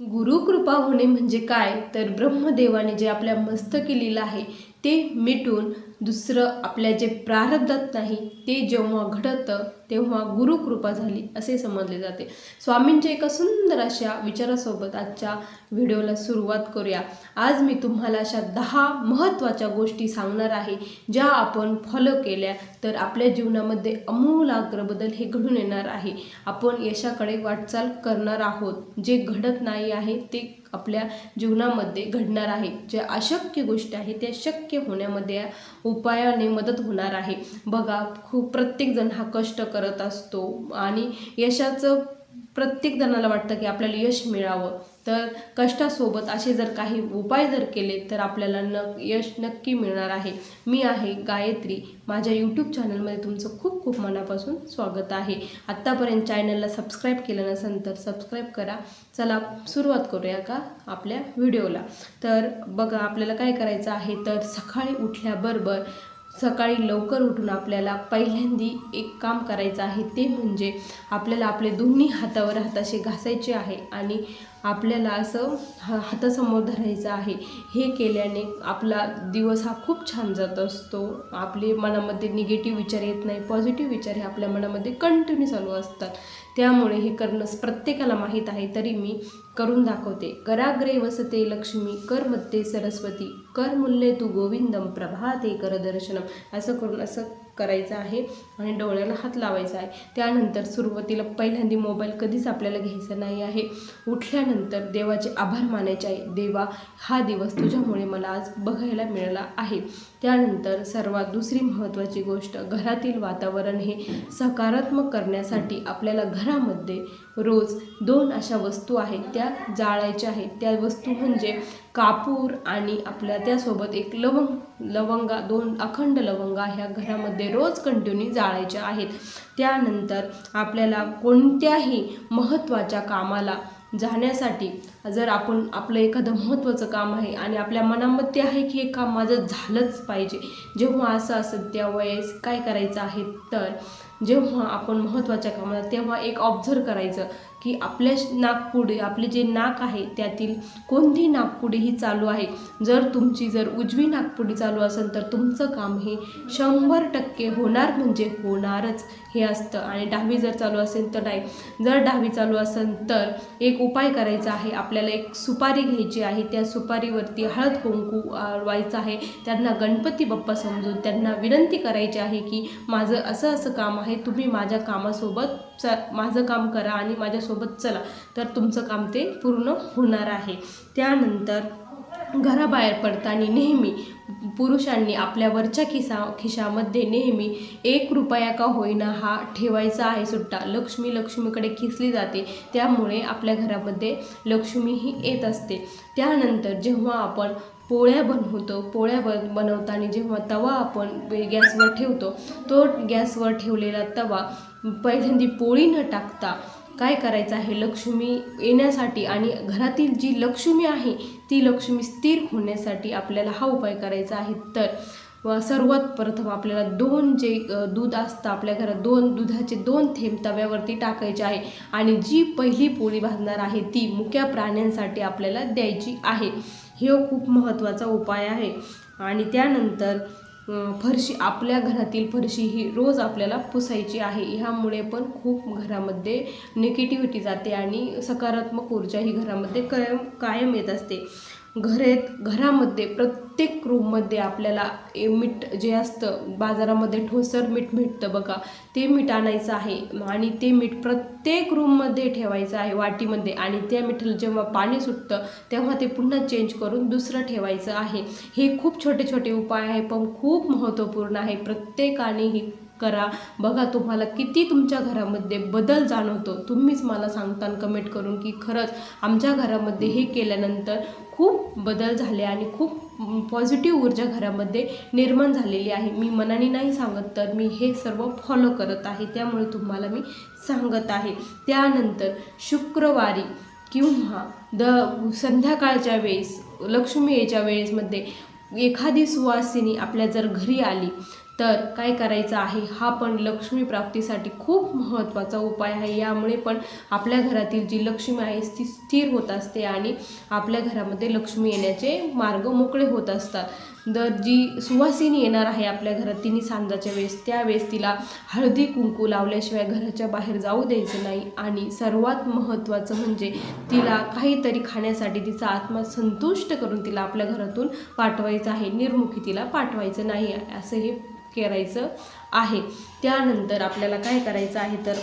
गुरुकृपा होणे म्हणजे काय? तर ब्रह्मदेवाने जे आपल्या मस्तकी लिहिलं आहे ते मिटून दुसरं आपल्या जे प्रारब्धात नाही ते जेव्हा घडतं तेव्हा गुरुकृपा झाली असे समजले जाते. स्वामींच्या एका सुंदर अशा विचारासोबत आजच्या व्हिडिओला सुरुवात करूया. आज मी तुम्हाला अशा दहा महत्त्वाच्या गोष्टी सांगणार आहे ज्या आपण फॉलो केल्या तर आपल्या जीवनामध्ये अमूलाग्र बदल हे घडून येणार आहे. आपण यशाकडे वाटचाल करणार आहोत. जे घडत नाही आहे ते आपल्या जीवनामध्ये घडणार आहे. जे अशक्य गोष्टी आहे त्या शक्य होण्यामध्ये उपायाने मदत होणार आहे. बघा खूप प्रत्येकजण हा कष्ट करत असतो आणि यशाचं प्रत्येक जणाला वाटतं की आपल्याला यश मिळावं. तर कष्टासोबत असे जर काही उपाय जर केले तर आपल्याला न यश नक्की मिळणार आहे. मी आहे गायत्री. माझ्या यूट्यूब चॅनलमध्ये तुमचं खूप खूप मनापासून स्वागत आहे. आत्तापर्यंत चॅनलला सबस्क्राईब केलं नसेल तर सबस्क्राईब करा. चला सुरुवात करूया का आपल्या व्हिडिओला तर बघा आपल्याला काय करायचं आहे? तर सकाळी उठल्याबरोबर सकाळी लवकर उठून आपल्याला पहिल्यांदी एक काम करायचं आहे. ते म्हणजे आपल्याला आपले दोन्ही हातावर हाताशी घासायचे आहे आणि आपल्याला असं हा हातासमोर धरायचं आहे. हे केल्याने आपला दिवस हा खूप छान जात असतो. आपले मनामध्ये निगेटिव्ह विचार येत नाही. पॉझिटिव्ह विचार हे आपल्या मनामध्ये कंटिन्यू चालू असतात. त्यामुळे हे करणं प्रत्येकाला माहीत आहे. तरी मी करून दाखवते. कराग्रे वसते लक्ष्मी कर मत्ते सरस्वती कर मूल्ये तू गोविंदम प्रभाते कर दर्शनम. असं करून असं करायचं आहे आणि डोळ्याला हात लावायचा आहे. त्यानंतर सुरुवातीला पहिल्यांदा मोबाईल कधीच आपल्याला घ्यायचा नाही आहे. उठल्यानंतर त्यानंतर देवाचे आभार मानायचे आहे. देवा हा दिवस तुझ्यामुळे मला आज बघायला मिळाला आहे. त्यानंतर सर्वात दुसरी महत्त्वाची गोष्ट घरातील वातावरण हे सकारात्मक करण्यासाठी आपल्याला घरामध्ये रोज दोन अशा वस्तू आहेत त्या जाळायच्या आहेत. त्या वस्तू म्हणजे कापूर आणि आपल्या त्यासोबत एक लवंग लवंगा दोन अखंड लवंगा ह्या घरामध्ये रोज कंटिन्यू जाळायच्या आहेत. त्यानंतर आपल्याला कोणत्याही महत्त्वाच्या कामाला जाण्यासाठी जर आपण आपलं एखादं महत्त्वाचं काम आहे आणि आपल्या मनामध्ये आहे की हे काम माझं झालंच पाहिजे जेव्हा असं असेल त्या वेळेस काय करायचं आहे? तर जेव्हा आपण महत्त्वाच्या कामाला तेव्हा एक ऑब्झर्व करायचं. की आपल्या नागपुडी आपले जे नाक आहे त्यातील कोणती नागपुडी ही चालू आहे? जर तुमची जर उजवी नागपुडी चालू असेल तर तुमचं काम हे शंभर टक्के होणार म्हणजे होणारच. हे असतं. आणि डावी जर चालू असेल तर नाही. जर डावी चालू असेल तर एक उपाय करायचा आहे. आपल्याला एक सुपारी घ्यायची आहे. त्या सुपारीवरती हळद कुंकू व्हायचं आहे. त्यांना गणपती बाप्पा समजून त्यांना विनंती करायची आहे की माझं असं असं काम आहे. तुम्ही माझ्या कामासोबत चा माझं काम करा आणि माझ्यासोबत चला तर तुमचं काम ते पूर्ण होणार आहे. त्यानंतर घराबाहेर पडताना नेहमी पुरुषांनी आपल्या वरच्या खिसा खिशामध्ये नेहमी एक रुपया का होईना हा ठेवायचा आहे सुट्टा. लक्ष्मी लक्ष्मीकडे खिसली जाते त्यामुळे आपल्या घरामध्ये लक्ष्मी ही येत असते. त्यानंतर जेव्हा आपण पोळ्या बनवतो पोळ्या बन बनवताना जेव्हा तवा आपण गॅसवर ठेवतो तो गॅसवर ठेवलेला तवा पहिल्यांदी पोळी न टाकता काय करायचं आहे? लक्ष्मी येण्यासाठी आणि घरातील जी लक्ष्मी आहे ती लक्ष्मी स्थिर होण्यासाठी आपल्याला हा उपाय करायचा आहे. तर व सर्वात प्रथम आपल्याला दोन जे दूध असतं आपल्या घरात दोन दुधाचे दोन थेंब तव्यावरती टाकायचे आहे आणि जी पहिली पोळी भाजणार आहे ती मुक्या प्राण्यांसाठी आपल्याला द्यायची आहे. हे खूप महत्त्वाचा उपाय आहे. आणि त्यानंतर फरशी आपल्या घरातील फरशी ही रोज आपल्याला पुसायची आहे. ह्यामुळे पण खूप घरामध्ये निगेटिव्हिटी जाते आणि सकारात्मक ऊर्जा ही घरामध्ये कायम कायम येत असते. घरेत घरामध्ये प्रत्येक रूममध्ये आपल्याला मीठ जे असतं बाजारामध्ये ठोसर मीठ भेटतं बघा. ते मीठ आणायचं आहे आणि ते मीठ प्रत्येक रूममध्ये ठेवायचं आहे वाटीमध्ये आणि त्या मिठाला जेव्हा पाणी सुटतं तेव्हा ते पुन्हा चेंज करून दुसरं ठेवायचं आहे. हे खूप छोटे छोटे उपाय आहे पण खूप महत्त्वपूर्ण आहे. प्रत्येकाने ही करा. बघा तुम्हाला किती तुमच्या घरामध्ये बदल जाणवतो. तुम्हीच मला सांगता कमेंट करून की खरंच आमच्या घरामध्ये हे केल्यानंतर खूप बदल झाले आणि खूप पॉझिटिव्ह ऊर्जा घरामध्ये निर्माण झालेली आहे. मी मनाने नाही सांगत तर मी हे सर्व फॉलो करत आहे. त्यामुळे तुम्हाला मी सांगत आहे. त्यानंतर शुक्रवारी किंवा द संध्याकाळच्या वेळेस लक्ष्मी याच्या वेळेसमध्ये एखादी सुवासिनी आपल्या जर घरी आली तर काय करायचं आहे? हा पण लक्ष्मी प्राप्तीसाठी खूप महत्त्वाचा उपाय आहे. यामुळे पण आपल्या घरातील जी लक्ष्मी आहे ती स्थिर होत असते आणि आपल्या घरामध्ये लक्ष्मी येण्याचे मार्ग मोकळे होत असतात. दर जी सुवासिनी येणार आहे आपल्या घरात तिने सांजाच्या वेळेस त्यावेळेस तिला हळदी कुंकू लावल्याशिवाय घराच्या बाहेर जाऊ द्यायचं नाही. आणि सर्वात महत्त्वाचं म्हणजे तिला काहीतरी खाण्यासाठी तिचा आत्मा संतुष्ट करून तिला आपल्या घरातून पाठवायचं आहे. निर्मुखी तिला पाठवायचं नाही असं हे करायचं आहे. त्यानंतर आपल्याला काय करायचं आहे तर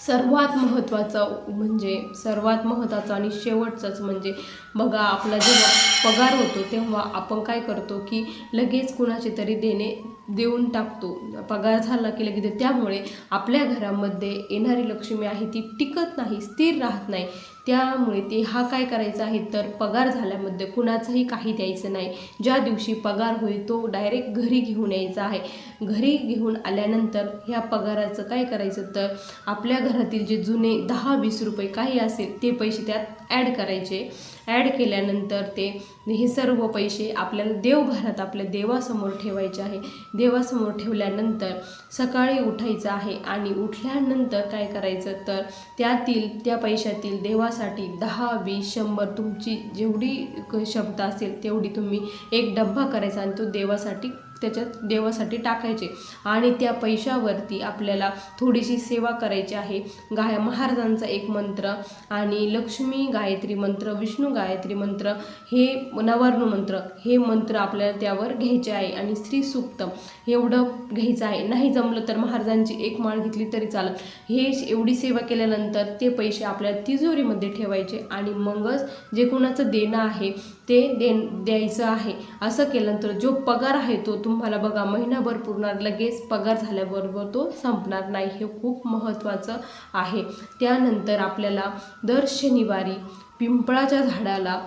सर्वात महत्त्वाचं म्हणजे सर्वात महत्त्वाचं आणि शेवटचंच म्हणजे बघा आपला जेव्हा पगार होतो तेव्हा आपण काय करतो की लगेच कुणाचे तरी देणे देऊन टाकतो. पगार झाला की लगेच त्यामुळे आपल्या घरामध्ये येणारी लक्ष्मी आहे ती टिकत नाही स्थिर राहत नाही. त्यामुळे ते हा काय करायचा आहे तर पगार झाल्यामध्ये कुणाचंही काही द्यायचं नाही. ज्या दिवशी पगार होईल तो डायरेक्ट घरी घेऊन यायचा आहे. घरी घेऊन आल्यानंतर ह्या पगाराचं काय करायचं तर आपल्या घरातील जे जुने दहा वीस रुपये काही असेल ते पैसे त्यात ॲड करायचे. ॲड केल्यानंतर ते हे सर्व पैसे आपल्याला देवघरात आपल्या देवासमोर ठेवायचे आहे. देवासमोर ठेवल्यानंतर सकाळी उठायचं आहे आणि उठल्यानंतर काय करायचं तर त्यातील त्या पैशातील देवासाठी दहा वीस शंभर तुमची जेवढी क्षमता असेल तेवढी तुम्ही एक डब्बा करायचा आणि तो देवासाठी त्याच्यात देवासाठी टाकायचे. आणि त्या पैशावरती आपल्याला थोडीशी सेवा करायची आहे. गाय महाराजांचा एक मंत्र आणि लक्ष्मी गायत्री मंत्र विष्णू गायत्री मंत्र हे नवार्णू मंत्र हे मंत्र आपल्याला त्यावर घ्यायचे आहे. आणि स्त्री सूक्तम एवढं घ्यायचं आहे. नाही जमलं तर महाराजांची एक माळ घेतली तरी चालत. हे एवढी सेवा केल्यानंतर ते पैसे आपल्याला तिजोरीमध्ये ठेवायचे आणि मगच जे कोणाचं देणं आहे ते दे द्यायचं आहे. असं केल्यानंतर जो पगार आहे तो तुम्हाला बघा महिनाभर पुरणार लगेच पगार झाल्याबरोबर तो संपणार नाही. हे खूप महत्त्वाचं आहे. त्यानंतर आपल्याला दर शनिवारी पिंपळाच्या झाडाला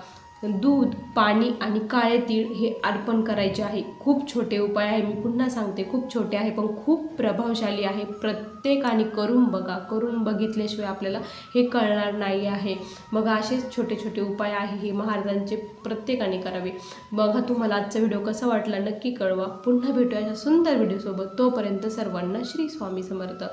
दूध पाणी आणि काळे तीळ हे अर्पण करायचे आहे. खूप छोटे उपाय आहे. मी पुन्हा सांगते खूप छोटे आहे पण खूप प्रभावशाली आहे. प्रत्येकाने करून बघा. करून बघितल्याशिवाय आपल्याला हे कळणार नाही आहे. मग असेच छोटे छोटे उपाय आहे हे महाराजांचे प्रत्येकाने करावे. बघा तुम्हाला आजचा व्हिडिओ कसा वाटला नक्की कळवा. पुन्हा भेटूया सुंदर व्हिडिओसोबत. तोपर्यंत सर्वांना श्री स्वामी समर्थ.